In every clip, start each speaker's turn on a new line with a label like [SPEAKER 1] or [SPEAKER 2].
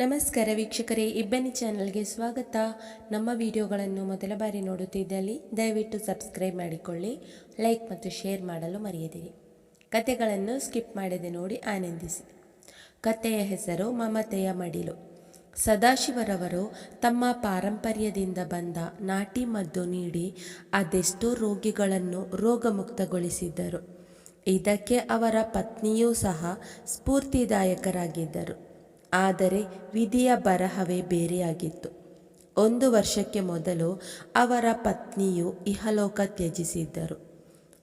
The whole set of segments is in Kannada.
[SPEAKER 1] ನಮಸ್ಕಾರ ವೀಕ್ಷಕರೇ, ಇಬ್ಬನಿ ಚಾನಲ್ಗೆ ಸ್ವಾಗತ. ನಮ್ಮ ವಿಡಿಯೋಗಳನ್ನು ಮೊದಲ ಬಾರಿ ನೋಡುತ್ತಿದ್ದಲ್ಲಿ ದಯವಿಟ್ಟು ಸಬ್ಸ್ಕ್ರೈಬ್ ಮಾಡಿಕೊಳ್ಳಿ, ಲೈಕ್ ಮತ್ತು ಶೇರ್ ಮಾಡಲು ಮರೆಯದಿರಿ. ಕತೆಗಳನ್ನು ಸ್ಕಿಪ್ ಮಾಡದೆ ನೋಡಿ ಆನಂದಿಸಿ. ಕತೆಯ ಹೆಸರು ಮಮತೆಯ ಮಡಿಲು. ಸದಾಶಿವರವರು ತಮ್ಮ ಪಾರಂಪರ್ಯದಿಂದ ಬಂದ ನಾಟಿ ಮದ್ದು ನೀಡಿ ಅದೆಷ್ಟೋ ರೋಗಿಗಳನ್ನು ರೋಗಮುಕ್ತಗೊಳಿಸಿದ್ದರು. ಇದಕ್ಕೆ ಅವರ ಪತ್ನಿಯೂ ಸಹ ಸ್ಫೂರ್ತಿದಾಯಕರಾಗಿದ್ದರು. ಆದರೆ ವಿಧಿಯ ಬರಹವೇ ಬೇರೆಯಾಗಿತ್ತು. ಒಂದು ವರ್ಷಕ್ಕೆ ಮೊದಲು ಅವರ ಪತ್ನಿಯು ಇಹಲೋಕ ತ್ಯಜಿಸಿದ್ದರು.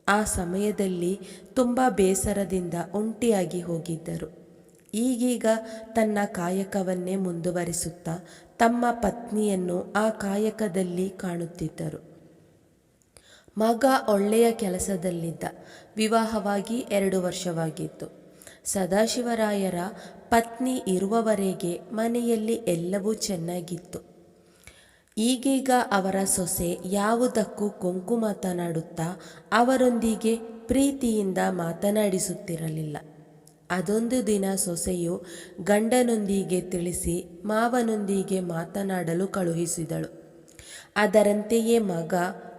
[SPEAKER 1] ಆ ಸಮಯದಲ್ಲಿ ತುಂಬ ಬೇಸರದಿಂದ ಒಂಟಿಯಾಗಿ ಹೋಗಿದ್ದರು. ಈಗೀಗ ತನ್ನ ಕಾಯಕವನ್ನೇ ಮುಂದುವರಿಸುತ್ತಾ ತಮ್ಮ ಪತ್ನಿಯನ್ನು ಆ ಕಾಯಕದಲ್ಲಿ ಕಾಣುತ್ತಿದ್ದರು. ಮಗ ಒಳ್ಳೆಯ ಕೆಲಸದಲ್ಲಿದ್ದ. ವಿವಾಹವಾಗಿ ಎರಡು ವರ್ಷವಾಗಿತ್ತು. ಸದಾಶಿವರಾಯರ ಪತ್ನಿ ಇರುವವರೆಗೆ ಮನೆಯಲ್ಲಿ ಎಲ್ಲವೂ ಚೆನ್ನಾಗಿತ್ತು. ಈಗೀಗ ಅವರ ಸೊಸೆ ಯಾವುದಕ್ಕೂ ಕೊಂಕು ಮಾತನಾಡುತ್ತಾ ಅವರೊಂದಿಗೆ ಪ್ರೀತಿಯಿಂದ ಮಾತನಾಡಿಸುತ್ತಿರಲಿಲ್ಲ. ಅದೊಂದು ದಿನ ಸೊಸೆಯು ಗಂಡನೊಂದಿಗೆ ತಿಳಿಸಿ ಮಾವನೊಂದಿಗೆ ಮಾತನಾಡಲು ಕಳುಹಿಸಿದಳು. ಅದರಂತೆಯೇ ಮಗ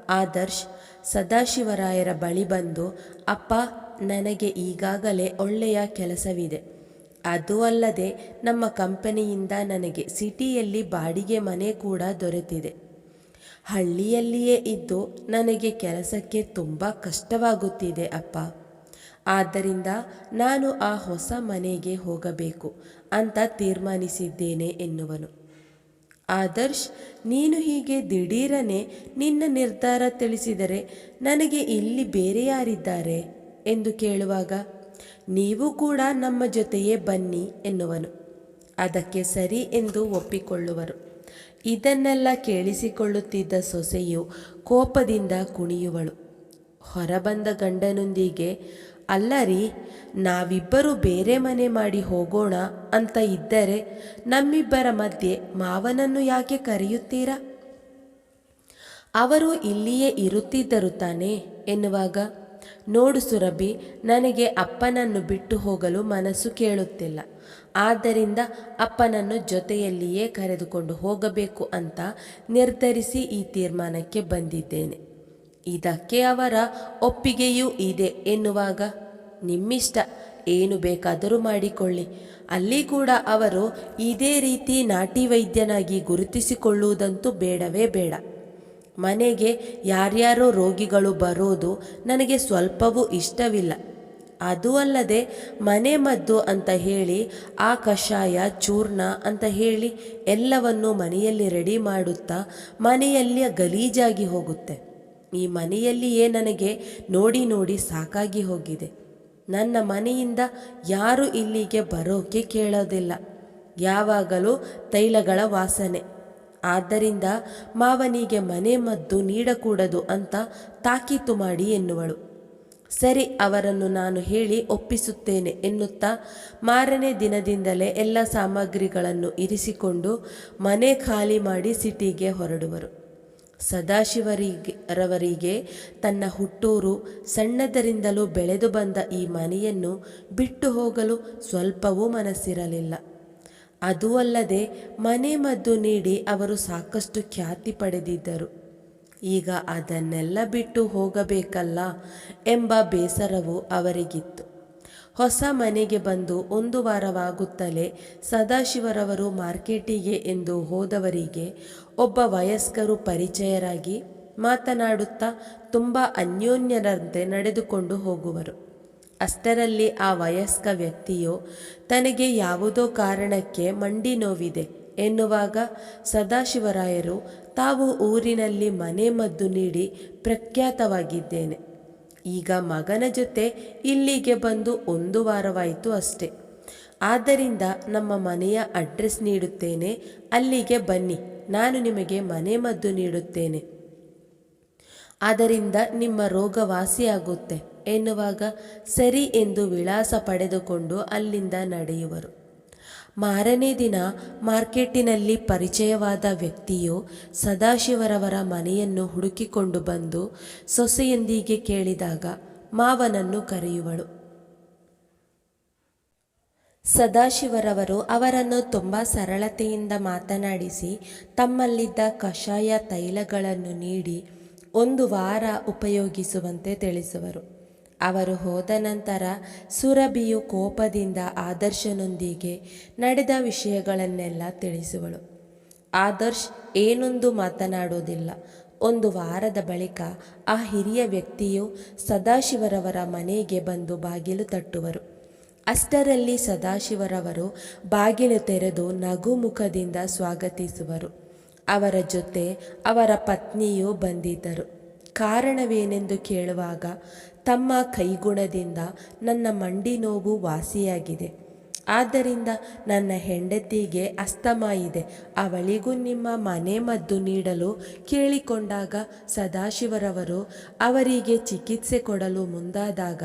[SPEAKER 1] ಆದರ್ಶ್ ಸದಾಶಿವರಾಯರ ಬಳಿ ಬಂದು, ಅಪ್ಪ, ನನಗೆ ಈಗಾಗಲೇ ಒಳ್ಳೆಯ ಕೆಲಸವಿದೆ. ಅದು ಅಲ್ಲದೆ ನಮ್ಮ ಕಂಪನಿಯಿಂದ ನನಗೆ ಸಿಟಿಯಲ್ಲಿ ಬಾಡಿಗೆ ಮನೆ ಕೂಡ ದೊರೆತಿದೆ. ಹಳ್ಳಿಯಲ್ಲಿಯೇ ಇದ್ದು ನನಗೆ ಕೆಲಸಕ್ಕೆ ತುಂಬ ಕಷ್ಟವಾಗುತ್ತಿದೆ ಅಪ್ಪ. ಆದ್ದರಿಂದ ನಾನು ಆ ಹೊಸ ಮನೆಗೆ ಹೋಗಬೇಕು ಅಂತ ತೀರ್ಮಾನಿಸಿದ್ದೇನೆ ಎನ್ನುವನು. ಆದರ್ಶ್, ನೀನು ಹೀಗೆ ದಿಢೀರನೆ ನಿನ್ನ ನಿರ್ಧಾರ ತಿಳಿಸಿದರೆ ನನಗೆ ಇಲ್ಲಿ ಬೇರೆ ಯಾರಿದ್ದಾರೆ? ಎಂದು ಕೇಳುವಾಗ ನೀವು ಕೂಡ ನಮ್ಮ ಜೊತೆಯೇ ಬನ್ನಿ ಎನ್ನುವನು. ಅದಕ್ಕೆ ಸರಿ ಎಂದು ಒಪ್ಪಿಕೊಳ್ಳುವರು. ಇದನ್ನೆಲ್ಲ ಕೇಳಿಸಿಕೊಳ್ಳುತ್ತಿದ್ದ ಸೊಸೆಯು ಕೋಪದಿಂದ ಕುಣಿಯುವಳು. ಹೊರಬಂದ ಗಂಡನೊಂದಿಗೆ, ಅಲ್ಲ ರೀ, ನಾವಿಬ್ಬರು ಬೇರೆ ಮನೆ ಮಾಡಿ ಹೋಗೋಣ ಅಂತ ಇದ್ದರೆ ನಮ್ಮಿಬ್ಬರ ಮಧ್ಯೆ ಮಾವನನ್ನು ಯಾಕೆ ಕರೆಯುತ್ತೀರಾ? ಅವರು ಇಲ್ಲಿಯೇ ಇರುತ್ತಿದ್ದರು ತಾನೆ, ಎನ್ನುವಾಗ ನೋಡು ಸುರಭಿ, ನನಗೆ ಅಪ್ಪನನ್ನು ಬಿಟ್ಟು ಹೋಗಲು ಮನಸ್ಸು ಕೇಳುತ್ತಿಲ್ಲ. ಆದ್ದರಿಂದ ಅಪ್ಪನನ್ನು ಜೊತೆಯಲ್ಲಿಯೇ ಕರೆದುಕೊಂಡು ಹೋಗಬೇಕು ಅಂತ ನಿರ್ಧರಿಸಿ ಈ ತೀರ್ಮಾನಕ್ಕೆ ಬಂದಿದ್ದೇನೆ. ಇದಕ್ಕೆ ಅವರ ಒಪ್ಪಿಗೆಯೂ ಇದೆ ಎನ್ನುವಾಗ ನಿಮ್ಮಿಷ್ಟ, ಏನು ಬೇಕಾದರೂ ಮಾಡಿಕೊಳ್ಳಿ. ಅಲ್ಲಿ ಕೂಡ ಅವರು ಇದೇ ರೀತಿ ನಾಟಿ ವೈದ್ಯನಾಗಿ ಗುರುತಿಸಿಕೊಳ್ಳುವುದಂತೂ ಬೇಡವೇ ಬೇಡ. ಮನೆಗೆ ಯಾರ್ಯಾರೋ ರೋಗಿಗಳು ಬರೋದು ನನಗೆ ಸ್ವಲ್ಪವೂ ಇಷ್ಟವಿಲ್ಲ. ಅದು ಅಲ್ಲದೆ ಮನೆ ಮದ್ದು ಅಂತ ಹೇಳಿ, ಆ ಕಷಾಯ, ಚೂರ್ಣ ಅಂತ ಹೇಳಿ ಎಲ್ಲವನ್ನು ಮನೆಯಲ್ಲಿ ರೆಡಿ ಮಾಡುತ್ತಾ ಮನೆಯಲ್ಲಿ ಗಲೀಜಾಗಿ ಹೋಗುತ್ತೆ. ಈ ಮನೆಯಲ್ಲಿಯೇ ನನಗೆ ನೋಡಿ ನೋಡಿ ಸಾಕಾಗಿ ಹೋಗಿದೆ. ನನ್ನ ಮನೆಯಿಂದ ಯಾರು ಇಲ್ಲಿಗೆ ಬರೋಕೆ ಕೇಳೋದಿಲ್ಲ. ಯಾವಾಗಲೂ ತೈಲಗಳ ವಾಸನೆ. ಆದ್ದರಿಂದ ಮಾವನಿಗೆ ಮನೆ ಮದ್ದು ನೀಡಕೂಡದು ಅಂತ ತಾಕೀತು ಮಾಡಿ ಎನ್ನುವಳು. ಸರಿ, ಅವರನ್ನು ನಾನು ಹೇಳಿ ಒಪ್ಪಿಸುತ್ತೇನೆ ಎನ್ನುತ್ತಾ ಮಾರನೇ ದಿನದಿಂದಲೇ ಎಲ್ಲ ಸಾಮಗ್ರಿಗಳನ್ನು ಇರಿಸಿಕೊಂಡು ಮನೆ ಖಾಲಿ ಮಾಡಿ ಸಿಟಿಗೆ ಹೊರಡುವರು. ಸದಾಶಿವರಿಗೆ ರವರಿಗೆ ತನ್ನ ಹುಟ್ಟೂರು ಸಣ್ಣದರಿಂದಲೂ ಬೆಳೆದು ಬಂದ ಈ ಮನೆಯನ್ನು ಬಿಟ್ಟು ಹೋಗಲು ಸ್ವಲ್ಪವೂ ಮನಸ್ಸಿರಲಿಲ್ಲ. ಅದೂ ಅಲ್ಲದೆ ಮನೆ ಮದ್ದು ನೀಡಿ ಅವರು ಸಾಕಷ್ಟು ಖ್ಯಾತಿ ಪಡೆದಿದ್ದರು. ಈಗ ಅದನ್ನೆಲ್ಲ ಬಿಟ್ಟು ಹೋಗಬೇಕಲ್ಲ ಎಂಬ ಬೇಸರವು ಅವರಿಗಿತ್ತು. ಹೊಸ ಮನೆಗೆ ಬಂದು ಒಂದು ವಾರವಾಗುತ್ತಲೇ ಸದಾಶಿವರವರು ಮಾರ್ಕೆಟಿಗೆ ಎಂದು ಹೋದವರಿಗೆ ಒಬ್ಬ ವಯಸ್ಕರು ಪರಿಚಯರಾಗಿ ಮಾತನಾಡುತ್ತಾ ತುಂಬ ಅನ್ಯೋನ್ಯರಂತೆ ನಡೆದುಕೊಂಡು ಹೋಗುವರು. ಅಷ್ಟರಲ್ಲಿ ಆ ವಯಸ್ಕ ವ್ಯಕ್ತಿಯು, ತನಗೆ ಯಾವುದೋ ಕಾರಣಕ್ಕೆ ಮಂಡಿ ನೋವಿದೆ ಎನ್ನುವಾಗ ಸದಾಶಿವರಾಯರು, ತಾವು ಊರಿನಲ್ಲಿ ಮನೆ ಮದ್ದು ನೀಡಿ ಪ್ರಖ್ಯಾತವಾಗಿದ್ದೇನೆ. ಈಗ ಮಗನ ಜೊತೆ ಇಲ್ಲಿಗೆ ಬಂದು ಒಂದು ವಾರವಾಯಿತು ಅಷ್ಟೆ. ಆದ್ದರಿಂದ ನಮ್ಮ ಮನೆಯ ಅಡ್ರೆಸ್ ನೀಡುತ್ತೇನೆ. ಅಲ್ಲಿಗೆ ಬನ್ನಿ. ನಾನು ನಿಮಗೆ ಮನೆ ಮದ್ದು ನೀಡುತ್ತೇನೆ. ಅದರಿಂದ ನಿಮ್ಮ ರೋಗ ವಾಸಿಯಾಗುತ್ತೆ. ಎನ್ನುವಾಗ ಸರಿ ಎಂದು ವಿಳಾಸ ಪಡೆದುಕೊಂಡು ಅಲ್ಲಿಂದ ನಡೆಯುವರು. ಮಾರನೇ ದಿನ ಮಾರ್ಕೆಟಿನಲ್ಲಿ ಪರಿಚಯವಾದ ವ್ಯಕ್ತಿಯು ಸದಾಶಿವರವರ ಮನೆಯನ್ನು ಹುಡುಕಿಕೊಂಡು ಬಂದು ಸೊಸೆಯೊಂದಿಗೆ ಕೇಳಿದಾಗ ಮಾವನನ್ನು ಕರೆಯುವಳು. ಸದಾಶಿವರವರು ಅವರನ್ನು ತುಂಬ ಸರಳತೆಯಿಂದ ಮಾತನಾಡಿಸಿ ತಮ್ಮಲ್ಲಿದ್ದ ಕಷಾಯ ತೈಲಗಳನ್ನು ನೀಡಿ ಒಂದು ವಾರ ಉಪಯೋಗಿಸುವಂತೆ ತಿಳಿಸುವರು. ಅವರು ಹೋದ ನಂತರ ಸುರಭಿಯು ಕೋಪದಿಂದ ಆದರ್ಶನೊಂದಿಗೆ ನಡೆದ ವಿಷಯಗಳನ್ನೆಲ್ಲ ತಿಳಿಸುವಳು. ಆದರ್ಶ್ ಏನೊಂದು ಮಾತನಾಡುವುದಿಲ್ಲ. ಒಂದು ವಾರದ ಬಳಿಕ ಆ ಹಿರಿಯ ವ್ಯಕ್ತಿಯು ಸದಾಶಿವರವರ ಮನೆಗೆ ಬಂದು ಬಾಗಿಲು ತಟ್ಟುವರು. ಅಷ್ಟರಲ್ಲಿ ಸದಾಶಿವರವರು ಬಾಗಿಲು ತೆರೆದು ನಗುಮುಖದಿಂದ ಸ್ವಾಗತಿಸುವರು. ಅವರ ಜೊತೆ ಅವರ ಪತ್ನಿಯೂ ಬಂದಿದ್ದರು. ಕಾರಣವೇನೆಂದು ಕೇಳುವಾಗ ತಮ್ಮ ಕೈಗುಣದಿಂದ ನನ್ನ ಮಂಡಿ ನೋವು ವಾಸಿಯಾಗಿದೆ. ಆದ್ದರಿಂದ ನನ್ನ ಹೆಂಡತಿಗೆ ಅಸ್ತಮ ಇದೆ. ಅವಳಿಗೂ ನಿಮ್ಮ ಮನೆ ಮದ್ದು ನೀಡಲು ಕೇಳಿಕೊಂಡಾಗ ಸದಾಶಿವರವರು ಅವರಿಗೆ ಚಿಕಿತ್ಸೆ ಕೊಡಲು ಮುಂದಾದಾಗ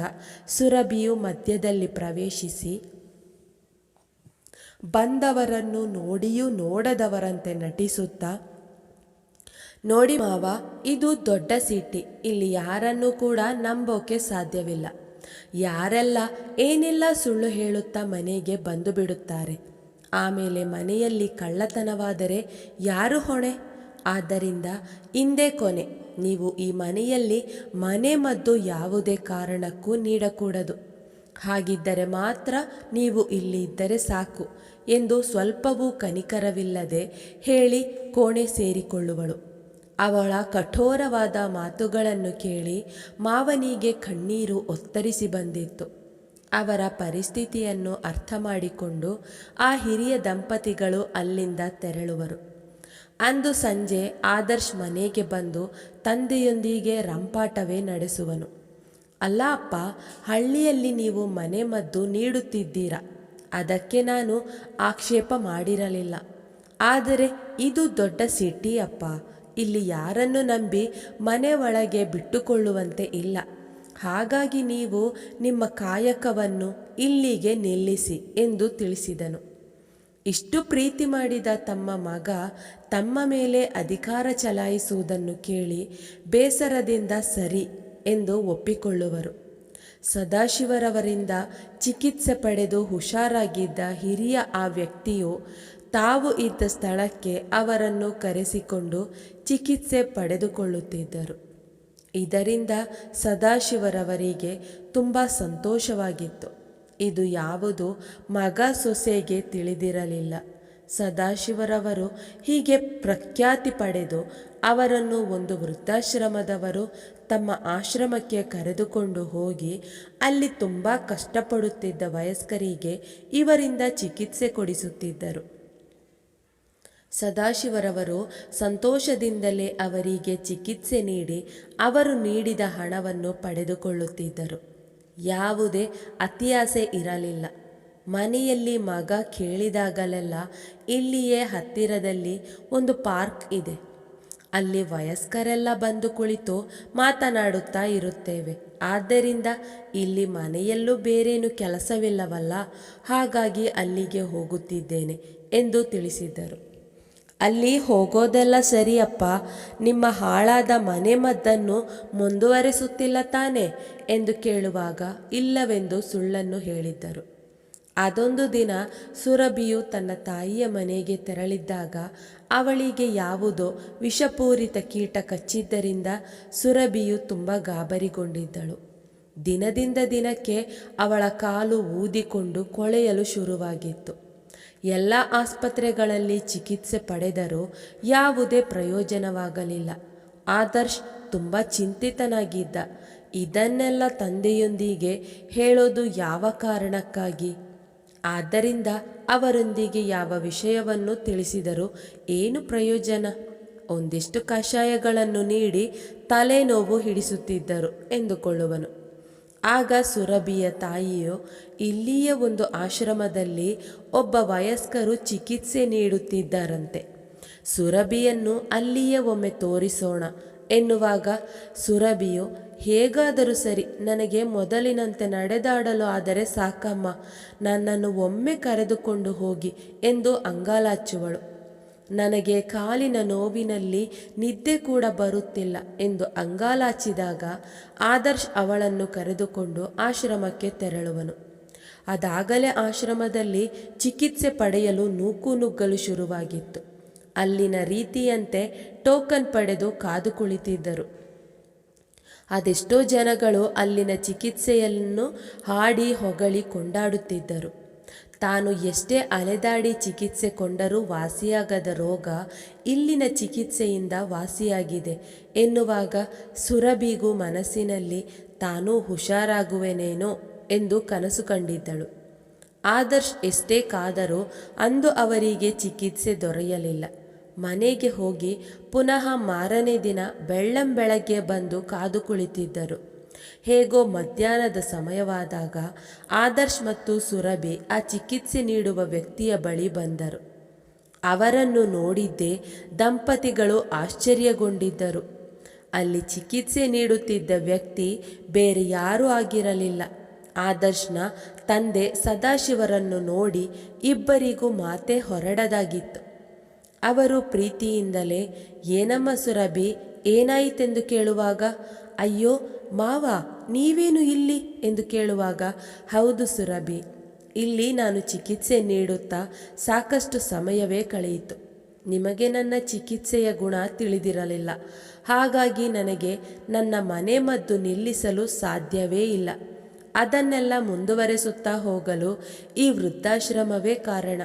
[SPEAKER 1] ಸುರಭಿಯು ಮಧ್ಯದಲ್ಲಿ ಪ್ರವೇಶಿಸಿ, ಬಂದವರನ್ನು ನೋಡಿಯೂ ನೋಡದವರಂತೆ ನಟಿಸುತ್ತಾ ನೋಡಿ ಮಾವ, ಇದು ದೊಡ್ಡ ಸಿಟಿ. ಇಲ್ಲಿ ಯಾರನ್ನೂ ಕೂಡ ನಂಬೋಕೆ ಸಾಧ್ಯವಿಲ್ಲ. ಯಾರೆಲ್ಲ ಏನೆಲ್ಲ ಸುಳ್ಳು ಹೇಳುತ್ತಾ ಮನೆಗೆ ಬಂದು ಬಿಡುತ್ತಾರೆ. ಆಮೇಲೆ ಮನೆಯಲ್ಲಿ ಕಳ್ಳತನವಾದರೆ ಯಾರು ಹೊಣೆ? ಆದ್ದರಿಂದ ಹಿಂದೆ ಕೊನೆ. ನೀವು ಈ ಮನೆಯಲ್ಲಿ ಮನೆ ಮದ್ದು ಯಾವುದೇ ಕಾರಣಕ್ಕೂ ನೀಡಕೂಡದು. ಹಾಗಿದ್ದರೆ ಮಾತ್ರ ನೀವು ಇಲ್ಲಿ ಇದ್ದರೆ ಸಾಕು ಎಂದು ಸ್ವಲ್ಪವೂ ಕನಿಕರವಿಲ್ಲದೆ ಹೇಳಿ ಕೋಣೆ ಸೇರಿಕೊಳ್ಳುವಳು. ಅವಳ ಕಠೋರವಾದ ಮಾತುಗಳನ್ನು ಕೇಳಿ ಮಾವನಿಗೆ ಕಣ್ಣೀರು ಒತ್ತರಿಸಿ ಬಂದಿತ್ತು. ಅವರ ಪರಿಸ್ಥಿತಿಯನ್ನು ಅರ್ಥ ಮಾಡಿಕೊಂಡು ಆ ಹಿರಿಯ ದಂಪತಿಗಳು ಅಲ್ಲಿಂದ ತೆರಳುವರು. ಅಂದು ಸಂಜೆ ಆದರ್ಶ್ ಮನೆಗೆ ಬಂದು ತಂದೆಯೊಂದಿಗೆ ರಂಪಾಟವೇ ನಡೆಸುವನು. ಅಲ್ಲ ಅಪ್ಪ, ಹಳ್ಳಿಯಲ್ಲಿ ನೀವು ಮನೆ ಮದ್ದು ನೀಡುತ್ತಿದ್ದೀರಾ? ಅದಕ್ಕೆ ನಾನು ಆಕ್ಷೇಪ ಮಾಡಿರಲಿಲ್ಲ. ಆದರೆ ಇದು ದೊಡ್ಡ ಸಿಟಿ ಅಪ್ಪ. ಇಲ್ಲಿ ಯಾರನ್ನು ನಂಬಿ ಮನೆ ಒಳಗೆ ಬಿಟ್ಟುಕೊಳ್ಳುವಂತೆ ಇಲ್ಲ. ಹಾಗಾಗಿ ನೀವು ನಿಮ್ಮ ಕಾಯಕವನ್ನು ಇಲ್ಲಿಗೆ ನಿಲ್ಲಿಸಿ ಎಂದು ತಿಳಿಸಿದನು. ಇಷ್ಟು ಪ್ರೀತಿ ಮಾಡಿದ ತಮ್ಮ ಮಗ ತಮ್ಮ ಮೇಲೆ ಅಧಿಕಾರ ಚಲಾಯಿಸುವುದನ್ನು ಕೇಳಿ ಬೇಸರದಿಂದ ಸರಿ ಎಂದು ಒಪ್ಪಿಕೊಳ್ಳುವರು. ಸದಾಶಿವರವರಿಂದ ಚಿಕಿತ್ಸೆ ಪಡೆದು ಹುಷಾರಾಗಿದ್ದ ಹಿರಿಯ ಆ ವ್ಯಕ್ತಿಯು ತಾವು ಇದ್ದ ಸ್ಥಳಕ್ಕೆ ಅವರನ್ನು ಕರೆಸಿಕೊಂಡು ಚಿಕಿತ್ಸೆ ಪಡೆದುಕೊಳ್ಳುತ್ತಿದ್ದರು. ಇದರಿಂದ ಸದಾಶಿವರವರಿಗೆ ತುಂಬ ಸಂತೋಷವಾಗಿತ್ತು. ಇದು ಯಾವುದು ಮಗ ಸೊಸೆಗೆ ತಿಳಿದಿರಲಿಲ್ಲ. ಸದಾಶಿವರವರು ಹೀಗೆ ಪ್ರಖ್ಯಾತಿ ಪಡೆದು ಅವರನ್ನು ಒಂದು ವೃದ್ಧಾಶ್ರಮದವರು ತಮ್ಮ ಆಶ್ರಮಕ್ಕೆ ಕರೆದುಕೊಂಡು ಹೋಗಿ ಅಲ್ಲಿ ತುಂಬ ಕಷ್ಟಪಡುತ್ತಿದ್ದ ವಯಸ್ಕರಿಗೆ ಇವರಿಂದ ಚಿಕಿತ್ಸೆ ಕೊಡಿಸುತ್ತಿದ್ದರು. ಸದಾಶಿವರವರು ಸಂತೋಷದಿಂದಲೇ ಅವರಿಗೆ ಚಿಕಿತ್ಸೆ ನೀಡಿ ಅವರು ನೀಡಿದ ಹಣವನ್ನು ಪಡೆದುಕೊಳ್ಳುತ್ತಿದ್ದರು. ಯಾವುದೇ ಅತಿಯಾಸೆ ಇರಲಿಲ್ಲ. ಮನೆಯಲ್ಲಿ ಮಗ ಕೇಳಿದಾಗಲೆಲ್ಲ ಇಲ್ಲಿಯೇ ಹತ್ತಿರದಲ್ಲಿ ಒಂದು ಪಾರ್ಕ್ ಇದೆ. ಅಲ್ಲಿ ವಯಸ್ಕರೆಲ್ಲ ಬಂದು ಕುಳಿತು ಮಾತನಾಡುತ್ತಾ ಇರುತ್ತೇವೆ. ಆದ್ದರಿಂದ ಇಲ್ಲಿ ಮನೆಯಲ್ಲೂ ಬೇರೇನು ಕೆಲಸವಿಲ್ಲವಲ್ಲ. ಹಾಗಾಗಿ ಅಲ್ಲಿಗೆ ಹೋಗುತ್ತಿದ್ದೇನೆ ಎಂದು ತಿಳಿಸಿದ್ದರು ಅಲ್ಲಿ ಹೋಗೋದೆಲ್ಲ ಸರಿಯಪ್ಪ. ನಿಮ್ಮ ಹಾಳಾದ ಮನೆ ಮದ್ದನ್ನು ಮುಂದುವರೆಸುತ್ತಿಲ್ಲ ತಾನೆ? ಎಂದು ಕೇಳುವಾಗ ಇಲ್ಲವೆಂದು ಸುಳ್ಳನ್ನು ಹೇಳಿದ್ದರು. ಅದೊಂದು ದಿನ ಸುರಭಿಯು ತನ್ನ ತಾಯಿಯ ಮನೆಗೆ ತೆರಳಿದ್ದಾಗ ಅವಳಿಗೆ ಯಾವುದೋ ವಿಷಪೂರಿತ ಕೀಟ ಕಚ್ಚಿದ್ದರಿಂದ ಸುರಭಿಯು ತುಂಬ ಗಾಬರಿಗೊಂಡಿದ್ದಳು. ದಿನದಿಂದ ದಿನಕ್ಕೆ ಅವಳ ಕಾಲು ಊದಿಕೊಂಡು ಕೊಳೆಯಲು ಶುರುವಾಗಿತ್ತು. ಎಲ್ಲ ಆಸ್ಪತ್ರೆಗಳಲ್ಲಿ ಚಿಕಿತ್ಸೆ ಪಡೆದರೂ ಯಾವುದೇ ಪ್ರಯೋಜನವಾಗಲಿಲ್ಲ. ಆದರ್ಶ್ ತುಂಬ ಚಿಂತಿತನಾಗಿದ್ದ. ಇದನ್ನೆಲ್ಲ ತಂದೆಯೊಂದಿಗೆ ಹೇಳೋದು ಯಾವ ಕಾರಣಕ್ಕಾಗಿ? ಆದ್ದರಿಂದ ಅವರೊಂದಿಗೆ ಯಾವ ವಿಷಯವನ್ನು ತಿಳಿಸಿದರೂ ಏನು ಪ್ರಯೋಜನ? ಒಂದಿಷ್ಟು ಕಷಾಯಗಳನ್ನು ನೀಡಿ ತಲೆನೋವು ಹಿಡಿಸುತ್ತಿದ್ದರು ಎಂದುಕೊಳ್ಳುವನು. ಆಗ ಸುರಭಿಯ ತಾಯಿಯು ಇಲ್ಲಿಯ ಒಂದು ಆಶ್ರಮದಲ್ಲಿ ಒಬ್ಬ ವಯಸ್ಕರು ಚಿಕಿತ್ಸೆ ನೀಡುತ್ತಿದ್ದಾರಂತೆ. ಸುರಭಿಯನ್ನು ಅಲ್ಲಿಯೇ ಒಮ್ಮೆ ತೋರಿಸೋಣ ಎನ್ನುವಾಗ ಸುರಭಿಯು, ಹೇಗಾದರೂ ಸರಿ, ನನಗೆ ಮೊದಲಿನಂತೆ ನಡೆದಾಡಲು ಆದರೆ ಸಾಕಮ್ಮ, ನನ್ನನ್ನು ಒಮ್ಮೆ ಕರೆದುಕೊಂಡು ಹೋಗಿ ಎಂದು ಅಂಗಾಲಾಚುವಳು. ನನಗೆ ಕಾಲಿನ ನೋವಿನಲ್ಲಿ ನಿದ್ದೆ ಕೂಡ ಬರುತ್ತಿಲ್ಲ ಎಂದು ಅಂಗಾಲಾಚಿದಾಗ ಆದರ್ಶ್ ಅವಳನ್ನು ಕರೆದುಕೊಂಡು ಆಶ್ರಮಕ್ಕೆ ತೆರಳುವನು. ಅದಾಗಲೇ ಆಶ್ರಮದಲ್ಲಿ ಚಿಕಿತ್ಸೆ ಪಡೆಯಲು ನೂಕು ನುಗ್ಗಲು ಶುರುವಾಗಿತ್ತು. ಅಲ್ಲಿನ ರೀತಿಯಂತೆ ಟೋಕನ್ ಪಡೆದು ಕಾದು ಕುಳಿತಿದ್ದರು. ಅದೆಷ್ಟೋ ಜನಗಳು ಅಲ್ಲಿನ ಚಿಕಿತ್ಸೆಯನ್ನು ಹಾಡಿ ಹೊಗಳಿ ಕೊಂಡಾಡುತ್ತಿದ್ದರು. ತಾನು ಎಷ್ಟೇ ಅಲೆದಾಡಿ ಚಿಕಿತ್ಸೆ ಕೊಂಡರೂ ವಾಸಿಯಾಗದ ರೋಗ ಇಲ್ಲಿನ ಚಿಕಿತ್ಸೆಯಿಂದ ವಾಸಿಯಾಗಿದೆ. ಎನ್ನುವಾಗ ಸುರಭಿಗೂ ಮನಸ್ಸಿನಲ್ಲಿ ತಾನೂ ಹುಷಾರಾಗುವೆನೇನೋ ಎಂದು ಕನಸು ಕಂಡಿದ್ದಳು. ಆದರ್ಶ್ ಎಷ್ಟೇ ಕಾದರೂ ಅಂದು ಅವರಿಗೆ ಚಿಕಿತ್ಸೆ ದೊರೆಯಲಿಲ್ಲ. ಮನೆಗೆ ಹೋಗಿ ಪುನಃ ಮಾರನೇ ದಿನ ಬೆಳ್ಳಂಬೆಳಗ್ಗೆ ಬಂದು ಕಾದು ಕುಳಿತಿದ್ದರು. ಹೇಗೋ ಮಧ್ಯಾಹ್ನದ ಸಮಯವಾದಾಗ ಆದರ್ಶ್ ಮತ್ತು ಸುರಭಿ ಆ ಚಿಕಿತ್ಸೆ ನೀಡುವ ವ್ಯಕ್ತಿಯ ಬಳಿ ಬಂದರು. ಅವರನ್ನು ನೋಡಿದ್ದೇ ದಂಪತಿಗಳು ಆಶ್ಚರ್ಯಗೊಂಡಿದ್ದರು. ಅಲ್ಲಿ ಚಿಕಿತ್ಸೆ ನೀಡುತ್ತಿದ್ದ ವ್ಯಕ್ತಿ ಬೇರೆ ಯಾರೂ ಆಗಿರಲಿಲ್ಲ. ಆದರ್ಶ್ನ ತಂದೆ ಸದಾಶಿವರನ್ನು ನೋಡಿ ಇಬ್ಬರಿಗೂ ಮಾತೆ ಹೊರಡದಾಗಿತ್ತು. ಅವರು ಪ್ರೀತಿಯಿಂದಲೇ, ಏನಮ್ಮ ಸುರಭಿ ಏನಾಯಿತೆಂದು ಕೇಳುವಾಗ, ಅಯ್ಯೋ, ಮಾವ, ನೀವೇನು ಇಲ್ಲಿ? ಎಂದು ಕೇಳುವಾಗ, ಹೌದು ಸುರಭಿ, ಇಲ್ಲಿ ನಾನು ಚಿಕಿತ್ಸೆ ನೀಡುತ್ತಾ ಸಾಕಷ್ಟು ಸಮಯವೇ ಕಳೆಯಿತು. ನಿಮಗೆ ನನ್ನ ಚಿಕಿತ್ಸೆಯ ಗುಣ ತಿಳಿದಿರಲಿಲ್ಲ. ಹಾಗಾಗಿ ನನಗೆ ನನ್ನ ಮನೆ ಮದ್ದು ನಿಲ್ಲಿಸಲು ಸಾಧ್ಯವೇ ಇಲ್ಲ. ಅದನ್ನೆಲ್ಲ ಮುಂದುವರೆಸುತ್ತಾ ಹೋಗಲು ಈ ವೃದ್ಧಾಶ್ರಮವೇ ಕಾರಣ.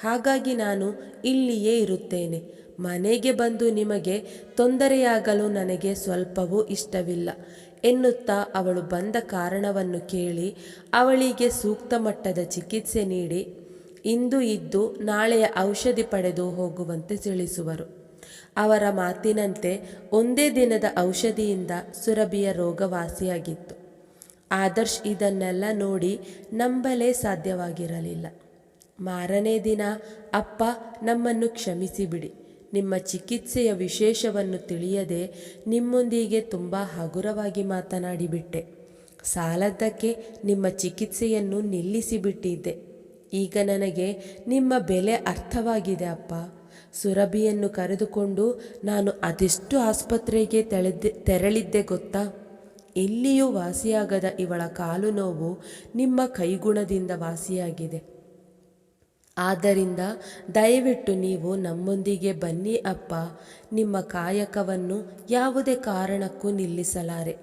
[SPEAKER 1] ಹಾಗಾಗಿ ನಾನು ಇಲ್ಲಿಯೇ ಇರುತ್ತೇನೆ. ಮನೆಗೆ ಬಂದು ನಿಮಗೆ ತೊಂದರೆಯಾಗಲು ನನಗೆ ಸ್ವಲ್ಪವೂ ಇಷ್ಟವಿಲ್ಲ. ಎನ್ನುತ್ತಾ ಅವಳು ಬಂದ ಕಾರಣವನ್ನು ಕೇಳಿ ಅವಳಿಗೆ ಸೂಕ್ತ ಮಟ್ಟದ ಚಿಕಿತ್ಸೆ ನೀಡಿ ಇಂದು ಇದ್ದು ನಾಳೆಯ ಔಷಧಿ ಪಡೆದು ಹೋಗುವಂತೆ ತಿಳಿಸುವರು. ಅವರ ಮಾತಿನಂತೆ ಒಂದೇ ದಿನದ ಔಷಧಿಯಿಂದ ಸುರಭಿಯ ರೋಗ ವಾಸಿಯಾಗಿತ್ತು ಆದರ್ಶ್ ಇದನ್ನೆಲ್ಲ ನೋಡಿ ನಂಬಲೇ ಸಾಧ್ಯವಾಗಿರಲಿಲ್ಲ. ಮಾರನೇ ದಿನ, ಅಪ್ಪ ನಮ್ಮನ್ನು ಕ್ಷಮಿಸಿಬಿಡಿ. ನಿಮ್ಮ ಚಿಕಿತ್ಸೆಯ ವಿಶೇಷವನ್ನು ತಿಳಿಯದೆ ನಿಮ್ಮೊಂದಿಗೆ ತುಂಬ ಹಗುರವಾಗಿ ಮಾತನಾಡಿಬಿಟ್ಟೆ. ಸಾಲದ್ದಕ್ಕೆ ನಿಮ್ಮ ಚಿಕಿತ್ಸೆಯನ್ನು ನಿಲ್ಲಿಸಿಬಿಟ್ಟಿದ್ದೆ. ಈಗ ನನಗೆ ನಿಮ್ಮ ಬೆಲೆ ಅರ್ಥವಾಗಿದೆ ಅಪ್ಪ. ಸುರಭಿಯನ್ನು ಕರೆದುಕೊಂಡು ನಾನು ಅದೆಷ್ಟು ಆಸ್ಪತ್ರೆಗೆ ತೆಳೆದೆ, ತೆರಳಿದ್ದೆ ಗೊತ್ತಾ? ಎಲ್ಲಿಯೂ ವಾಸಿಯಾಗದ ಇವಳ ಕಾಲು ನೋವು ನಿಮ್ಮ ಕೈಗುಣದಿಂದ ವಾಸಿಯಾಗಿದೆ. ಆದ್ದರಿಂದ ದಯವಿಟ್ಟು ನೀವು ನಮ್ಮೊಂದಿಗೆ ಬನ್ನಿ ಅಪ್ಪ. ನಿಮ್ಮ ಕಾಯಕವನ್ನು ಯಾವುದೇ ಕಾರಣಕ್ಕೂ ನಿಲ್ಲಿಸಲಾರೆ.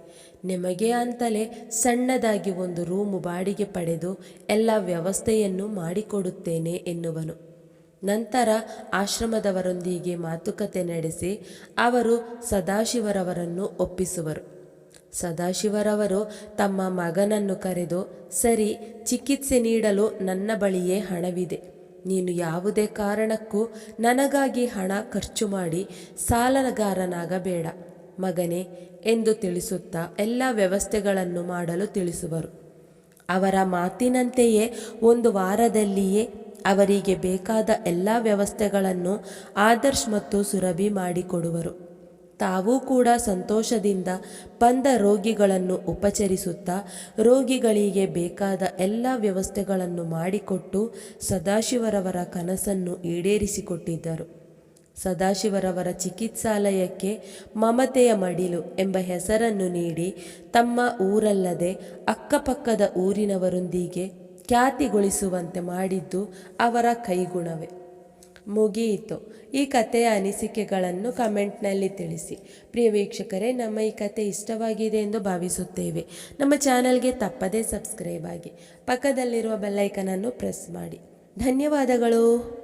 [SPEAKER 1] ನಿಮಗೆ ಅಂತಲೇ ಸಣ್ಣದಾಗಿ ಒಂದು ರೂಮು ಬಾಡಿಗೆ ಪಡೆದು ಎಲ್ಲ ವ್ಯವಸ್ಥೆಯನ್ನು ಮಾಡಿಕೊಡುತ್ತೇನೆ ಎನ್ನುವನು. ನಂತರ ಆಶ್ರಮದವರೊಂದಿಗೆ ಮಾತುಕತೆ ನಡೆಸಿ ಅವರು ಸದಾಶಿವರವರನ್ನು ಒಪ್ಪಿಸುವರು. ಸದಾಶಿವರವರು ತಮ್ಮ ಮಗನನ್ನು ಕರೆದು, ಸರಿ, ಚಿಕಿತ್ಸೆ ನೀಡಲು ನನ್ನ ಬಳಿಯೇ ಹಣವಿದೆ. ನೀನು ಯಾವುದೇ ಕಾರಣಕ್ಕೂ ನನಗಾಗಿ ಹಣ ಖರ್ಚು ಮಾಡಿ ಸಾಲಗಾರನಾಗಬೇಡ. ಮಗನೇ ಎಂದು ತಿಳಿಸುತ್ತಾ ಎಲ್ಲ ವ್ಯವಸ್ಥೆಗಳನ್ನು ಮಾಡಲು ತಿಳಿಸುವರು. ಅವರ ಮಾತಿನಂತೆಯೇ ಒಂದು ವಾರದಲ್ಲಿಯೇ ಅವರಿಗೆ ಬೇಕಾದ ಎಲ್ಲ ವ್ಯವಸ್ಥೆಗಳನ್ನು ಆದರ್ಶ್ ಮತ್ತು ಸುರಭಿ ಮಾಡಿಕೊಡುವರು. ತಾವೂ ಕೂಡ ಸಂತೋಷದಿಂದ ಬಂದ ರೋಗಿಗಳನ್ನು ಉಪಚರಿಸುತ್ತಾ, ರೋಗಿಗಳಿಗೆ ಬೇಕಾದ ಎಲ್ಲ ವ್ಯವಸ್ಥೆಗಳನ್ನು ಮಾಡಿಕೊಟ್ಟು ಸದಾಶಿವರವರ ಕನಸನ್ನು ಈಡೇರಿಸಿಕೊಟ್ಟಿದ್ದರು. ಸದಾಶಿವರವರ ಚಿಕಿತ್ಸಾಲಯಕ್ಕೆ ಮಮತೆಯ ಮಡಿಲು ಎಂಬ ಹೆಸರನ್ನು ನೀಡಿ ತಮ್ಮ ಊರಲ್ಲದೆ ಅಕ್ಕಪಕ್ಕದ ಊರಿನವರೊಂದಿಗೆ ಖ್ಯಾತಿಗೊಳಿಸುವಂತೆ ಮಾಡಿದ್ದು ಅವರ ಕೈಗುಣವೇ. ಮುಗಿಯಿತು. ಈ ಕಥೆಯ ಅನಿಸಿಕೆಗಳನ್ನು ಕಮೆಂಟ್ನಲ್ಲಿ ತಿಳಿಸಿ. ಪ್ರಿಯ ವೀಕ್ಷಕರೇ, ನಮ್ಮ ಈ ಕತೆ ಇಷ್ಟವಾಗಿದೆ ಎಂದು ಭಾವಿಸುತ್ತೇವೆ. ನಮ್ಮ ಚಾನಲ್ಗೆ ತಪ್ಪದೇ ಸಬ್ಸ್ಕ್ರೈಬ್ ಆಗಿ. ಪಕ್ಕದಲ್ಲಿರುವ ಬೆಲ್ಲೈಕನನ್ನು ಪ್ರೆಸ್ ಮಾಡಿ. ಧನ್ಯವಾದಗಳು.